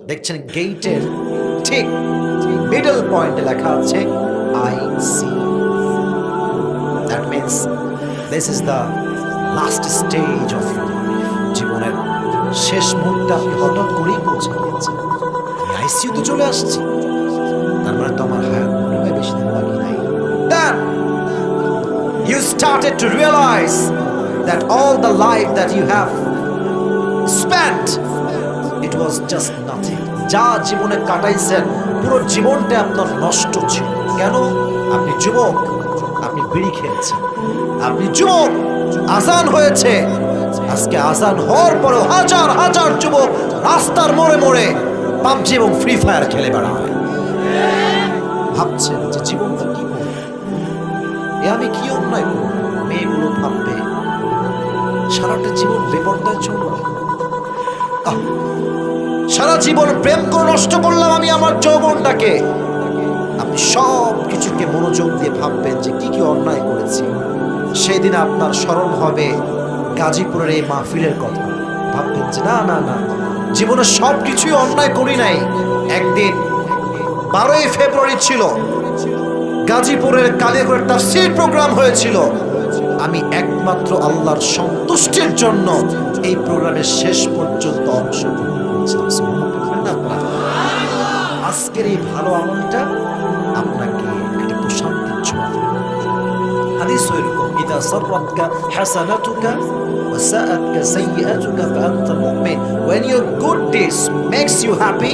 দেখছেন গেটের ঠিক মিডল পয়েন্টে লেখা আছে I see that means this is the last stage of জীবনের শেষ মুহূর্তে আপনি হঠাৎ করেই পৌঁছে গিয়েছেন। আইসিইউতে চলে আসছি। তার মানে তো আমার হায়াত মনে হয় বেশি দিন বাকি নাই। You started to realize that all the life that you have spent, it was just nothing যা জীবনে কাটাইছেন, পুরো জীবনটা আপনার নষ্ট ছিল। কেন? আপনি যুবক, আপনি বিড়ি খেয়েছেন। আপনি যুবক, আজান হয়েছে। আজকে আজান হওয়ার পরেও হাজার হাজার যুবক রাস্তার মোড়ে মোড়ে পাবজি এবং ফ্রি ফায়ার খেলে বেড়ায়। ভাবছেন যে জীবনটা কি এ আমি কি অন্যায় করব? মেয়েগুলো ভাববে, সারাটা জীবন বেপর্দায় চলবে। সারা জীবন প্রেম করে নষ্ট করলাম আমি আমার যৌবনটাকে। আপনি সব কিছুকে মনোযোগ দিয়ে ভাববেন যে কি কি অন্যায় করেছি। সেই দিন আপনার স্মরণ হবে গাজীপুরের এই মাহফিলের কথা। ভাববেন যে না না না, জীবনে সব কিছুই অন্যায় করি নাই। একদিন বারোই ফেব্রুয়ারি ছিল। গাজীপুরের কালিয়াপুরের তাফসীর প্রোগ্রাম হয়েছিল। আমি একমাত্র আল্লাহর সন্তুষ্টির জন্য এই প্রোগ্রামের শেষ পর্যন্ত অংশগ্রহণ করেছিলাম। আজকের এই ভালো আমলটা আপনাকে একটা প্রশান্তির ছোঁয়া দেবে। হাদিস ওইরকম ইদা সাররাতকা হাসানাতুকা وساءتك سيئاتك فأنت مؤمن when your good deeds makes you happy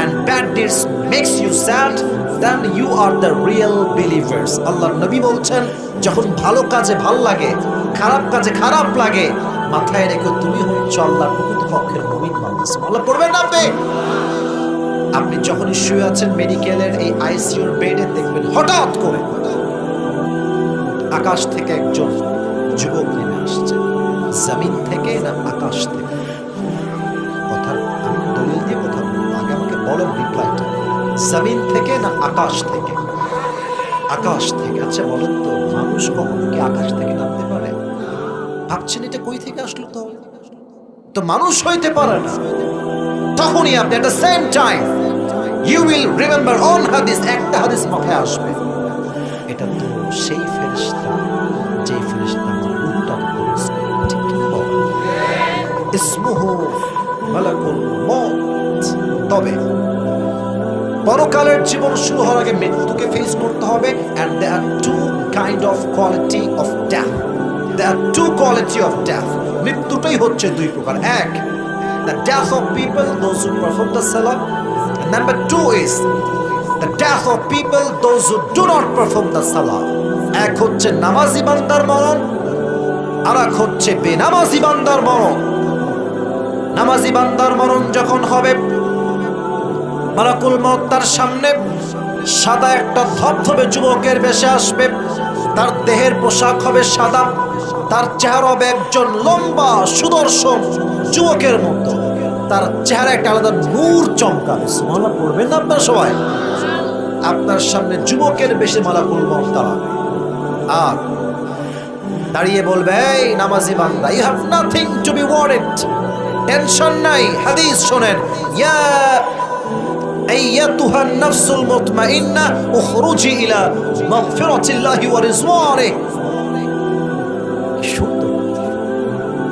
and bad deeds makes you sad then you are the real believers আল্লাহর নবী বলছেন যখন ভালো কাজে ভাল লাগে খারাপ কাজে খারাপ লাগে মাথায় রেখে তুমি হচ্ছ আল্লাহর প্রকৃতপক্ষের মুমিন মানুষ আল্লাহ পড়বেন না আপনি আপনি যখনই শুয়ে আছেন মেডিকেলের এই আইসিইউর বেডে দেখবেন হঠাৎ করে আকাশ থেকে একজন যুবক নেমে আসছে। জমিন থেকে না আকাশ থেকে? কথা আমি দলিল দিয়ে কথা বলব। আগে আমাকে বলেন রিপ্লাইটা জমিন থেকে না আকাশ থেকে? আকাশ থেকে। আচ্ছা বলেন তো, মানুষ কখনো কি আকাশ থেকে নামতে পারে? ভাবছেন এটা কই থেকে আসলো তো? তো মানুষ হইতে পারে না। তখনই আপনি the same time you will remember on হাদিস একটা হাদিস মাথায় আসবে এটা তো সেই ফেরেশতা, যে ফেরেশতা আমার রূহটাকে কবজ করে। ঠিক কি বল? ইসমুহু মালাকুল মউত। তবে পরকালের জীবন শুরু হওয়ার আগে মৃত্যুকে ফেস করতে হবে and they are two kind of quality of death they are two quality of death মৃত্যুটাই হচ্ছে দুই প্রকার এক the of people, those who perform the salah and number two is the death of people, those who do not perform the salah. এক হচ্ছে নামাজি বান্দার মরণ আর এক হচ্ছে বেনামাজি বান্দার মরণ। নামাজি বান্দার মরণ যখন হবে, মালাকুল মত তার সামনে সাদা একটা ধবধবে যুবকের বেশে আসবে, তার দেহের পোশাক হবে সাদা, তার চেহারা হবে একজন লম্বা, সুদর্শন যুবকের মতো। তার চেহারা একটা আলাদা নূর চমকাবে সুবহানাল্লাহ পড়বেন না আপনার সবাই আপনার সামনে যুবকের বেশি মালাকুল মত দাঁড়াবে আর দাঁড়িয়ে বলবে এই নামাজি বান্দা you have nothing to be worried tension নাই হাদিস শোনেন ইয়া أيتها النفس المطمئنة اخرجي إلى مغفرة الله ورضوانه কি সুন্দর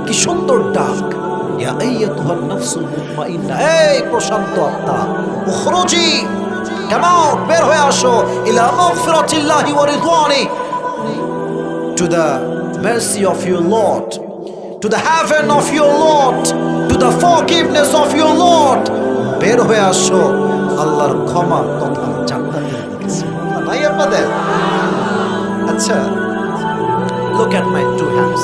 কি সুন্দর ডাক এই প্রশান্ত আত্মা উখরুজি কেমন বের হয়ে আসো? ইলা মাগফিরাতিল্লাহি ওয়া রিদওয়ানি। To the mercy of your Lord, to the heaven of your Lord, to the forgiveness of your Lord. বের হয়ে আসো। আল্লাহর ক্ষমা তথা জান্নাতের আচ্ছা look at my two hands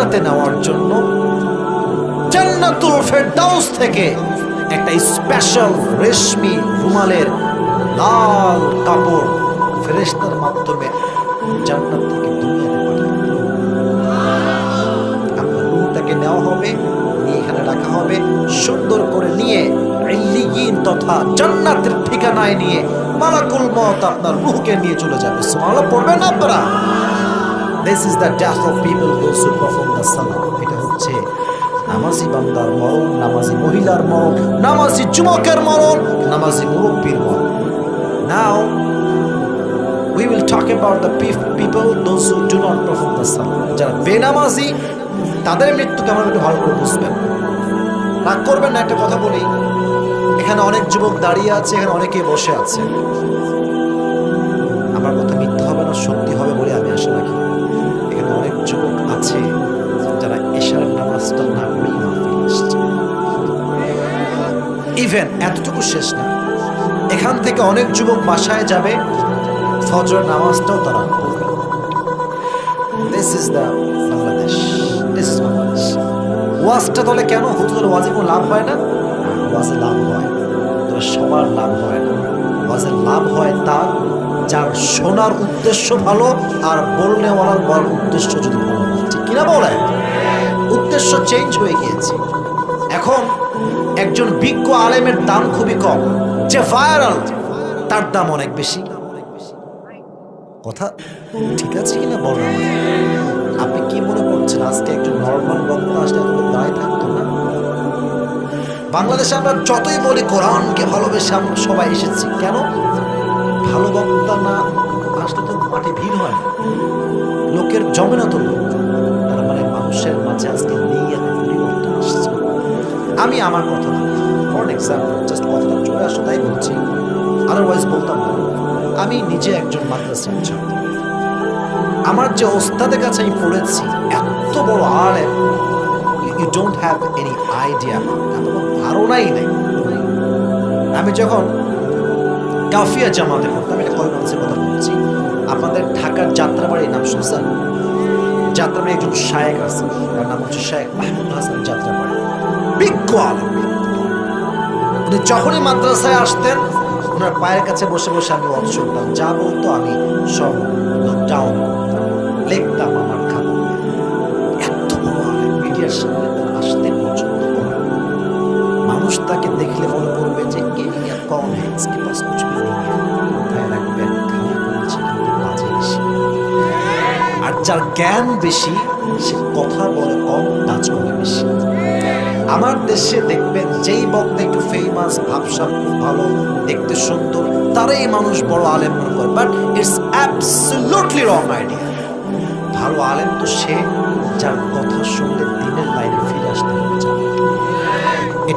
জান্নাতে নেওয়ার জন্য জান্নাতুল ফেরদাউস থেকে একটা স্পেশাল রেশমি রুমালের লাল কাপড় ফেরেশতার মাধ্যমে জান্নাত থেকে রুহটাকে নেওয়া হবে এখানে রাখা হবে, সুন্দর করে নিয়ে ইল্লিয়িন তথা জান্নাতের ঠিকানায় নিয়ে মালাকুল মত আপনার রুহকে নিয়ে চলে যাবে। সুবহানাল্লাহ, পড়বেন আপনারা? This is the death of people who perform the সালাত এটা হচ্ছে নামাজি বান্দার মরণ, নামাজি মহিলার মরণ, নামাজি যুবকের মরণ, নামাজি মুরব্বীর মরণ। Now we will talk about the people, those who do not perform the salah যারা বেনামাজি, তাদের মৃত্যু আমরা একটু ভালো করে বুঝবেন। রাগ করবেন না, একটা কথা বলি। এখানে অনেক যুবক দাঁড়িয়ে আছে, এখানে অনেকেই বসে আছে। আমার কথা মিথ্যা হবে না, সত্যি হবে বলে আমি আশা রাখি। অনেক যুবক আছে যারা এশার নামাজটা না আসছে। ইভেন এতটুকু শেষ না। এখান থেকে অনেক যুবক বাসায় যাবে ফজর নামাজটাও তারা this is the Bangladesh this is Bangladesh ওয়াজটা তাহলে কেন হুজুর ওয়াজে কোনো লাভ হয় না? ওয়াজে লাভ হয় তবে সবার লাভ হয় না। ওয়াজে লাভ হয় তার যার শোনার উদ্দেশ্য ভালো আর বলনেওয়ালার বলার উদ্দেশ্য যদি ভালো ঠিক কিনা বলে? উদ্দেশ্য চেঞ্জ হয়ে গিয়েছে। এখন একজন বিজ্ঞ আলেমের দাম খুবই কম, যে ভাইরাল তার দাম অনেক বেশি। কথা ঠিক আছে কিনা বলেন আমাকে? আপনি কি মনে করছেন আজকে একজন নর্মাল বক্তা আসলে এত দাঁড়িয়ে থাকতো না? বাংলাদেশে আমরা যতই বলি কোরআনকে ভালোবেসে আমরা সবাই এসেছি। কেন? ভালো বক্তা না আসলে তো মাঠে ভিড় হয় লোকের জমে না তো তার মানে মানুষের মাঝে আজকে নেই পরিবর্তন আসছে। আমি আমার কথা ফর এক্সাম্পল জাস্ট কথাটা চলে আসো, তাই বলছি। আদারওয়াইজ বলতাম না। আমি নিজে একজন মাদ্রাসার ছাত্র। আমার যে ওস্তাদের কাছে আমি পড়েছি, এত বড় are you don't have any idea এত ধারণাই নেই। আমি যখন কাফিয়া জামাতে পড়তাম এটা কয় মানুষের কথা বলছি। আপনাদের ঢাকার যাত্রাবাড়ির নাম শুনছেন? যাত্রাবাড়ি একজন শায়েক আছে, তার নাম হচ্ছে শায়েক মাহমুদ হাসান যাত্রাবাড়ি। বিজ্ঞ আলেম উনি যখনই মাদ্রাসায় আসতেন, ওনার পায়ের কাছে বসে বসে আমি ওয়াজ শুনতাম। যা বলতো আমি সব ডাউন লিখতাম আমার খাতা। এত মিডিয়ার সামনে তার আসতে পছন্দ মানুষ তাকে দেখলে মনে করবে যে কে কম হ্যাঁ যার জ্ঞান বেশি, সে কথা বলে কম কাজ করে বেশি। আমার দেশে দেখবেন, যেই বক্তা একটু ফেমাস ভাবসাব খুব ভালো, দেখতে সুন্দর, তারাই মানুষ বড় আলেম মনে করে। But it's absolutely wrong idea ভালো আলেম তো সে যার কথা শুনলে দিনের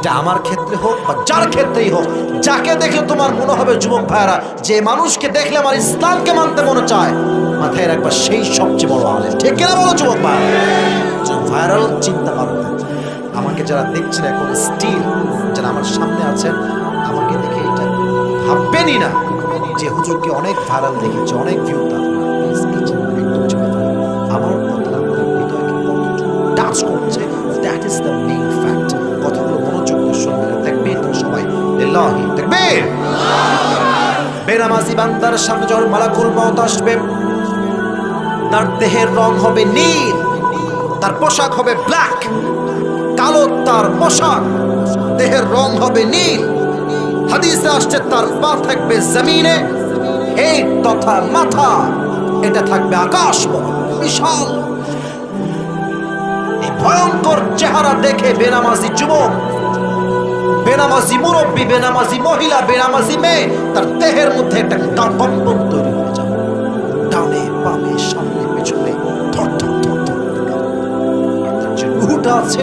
এটা আমার ক্ষেত্রে হোক বা যার ক্ষেত্রেই হোক, যাকে দেখে তোমার মনে হবে যুবক ভাইরা যে মানুষকে দেখলে আমার ইসলামকে মানতে মনে চায়, মাথায় রাখবা সেই সবচেয়ে বড় আলেম। ঠিক কিনা বলো যুবক ভাইরা ভাইরাল চিন্তা ভালো আমাকে যারা দেখছেন এখন স্টিল যারা আমার সামনে আছেন, আমাকে দেখে এটা ভাববেনই না যে হুজুরকে অনেক ভাইরাল দেখেছে, অনেক ভিউ তার। লিল্লাহি তাকবীর বেনামাজি বান্দার সামনে মালাকুল মউত আসবে, তার দেহের রং হবে নীল, তার পোশাক হবে ব্ল্যাক, কালো তার পোশাক, দেহের রং হবে নীল। হাদিসে আসছে, তার পা থাকবে জমিনে, এই তথা মাথা, এটা থাকবে আকাশ বিশাল। ভয়ঙ্কর চেহারা দেখে বেনামাজি যুবক বেনামাজি মুরব্বী, বেনামাজি মহিলা, বেনামাজি মেয়ে, তার দেহের মধ্যে একটা কম্পন তৈরি হয়ে যাবে ডানে সামনে পেছনে আছে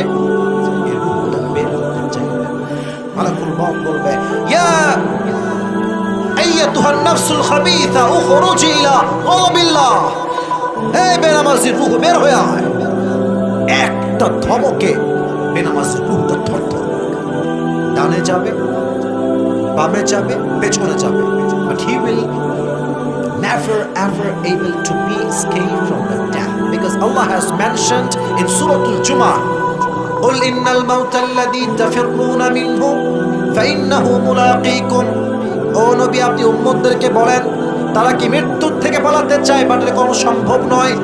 একটা ধমকে বেনামাজি রূহটা। ডানে যাবে বামে যাবে পেছনে যাবে but he will never ever able to be escaped from the death because Allah has mentioned in Surah Al-Jumu'ah قل إن الموت الذي تفرون منه فإنه ملاقيكم ও নবী আপনি উম্মতদেরকে বলেন তারা কি মৃত্যুর থেকে পালাতে চায় বাট এটা কোনো সম্ভব নয়